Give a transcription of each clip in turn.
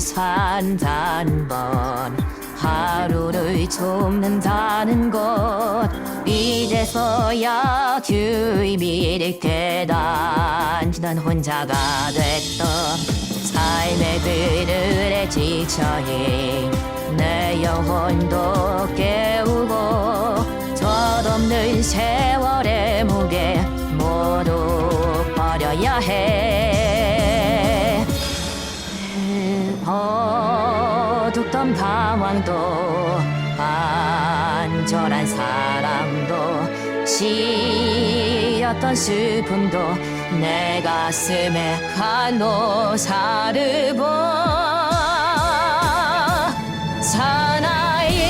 산다는 건 하루를 좁는다는 것. 이제서야 주의미를 깨닫 난 혼자가 됐던 삶의 그늘에 지쳐인 내 영혼도 깨우고 젖없는 세월의 무게 모두 버려야 해 어둡던 방황도 안전한 사랑도 시였던 슬픔도 내 가슴에 간호사를 보. 사나이의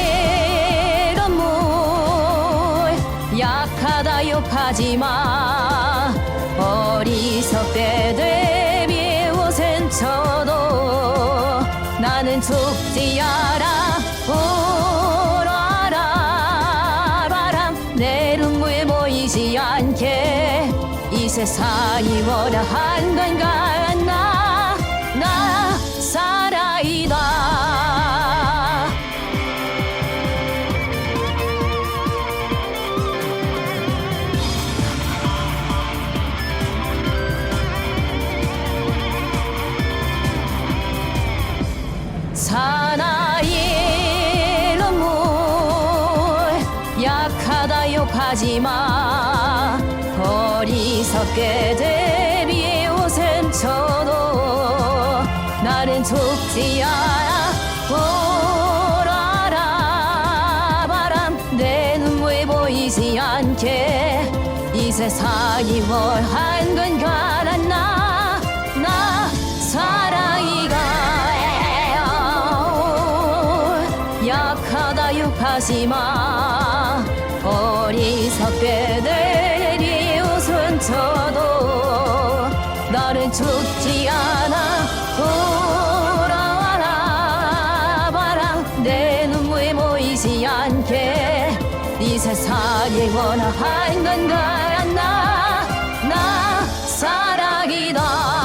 눈물 약하다 욕하지 마. 어리석게 대 보이지 않게 이 세상이 원한 건가 나, 나 살아이다. 사 약하다 욕하지 마. 어리석게 대비 웃음 쳐도 나는 죽지 않아. 울어라 바람 내 눈물 보이지 않게. 이 세상이 뭘 한 건가 난나? 나 사랑이가 약하다 욕하지 마 나는 죽지 않아. 울어라 바람 내 눈물 보이지 않게. 이 세상이 원한 건가 나, 나 사랑이다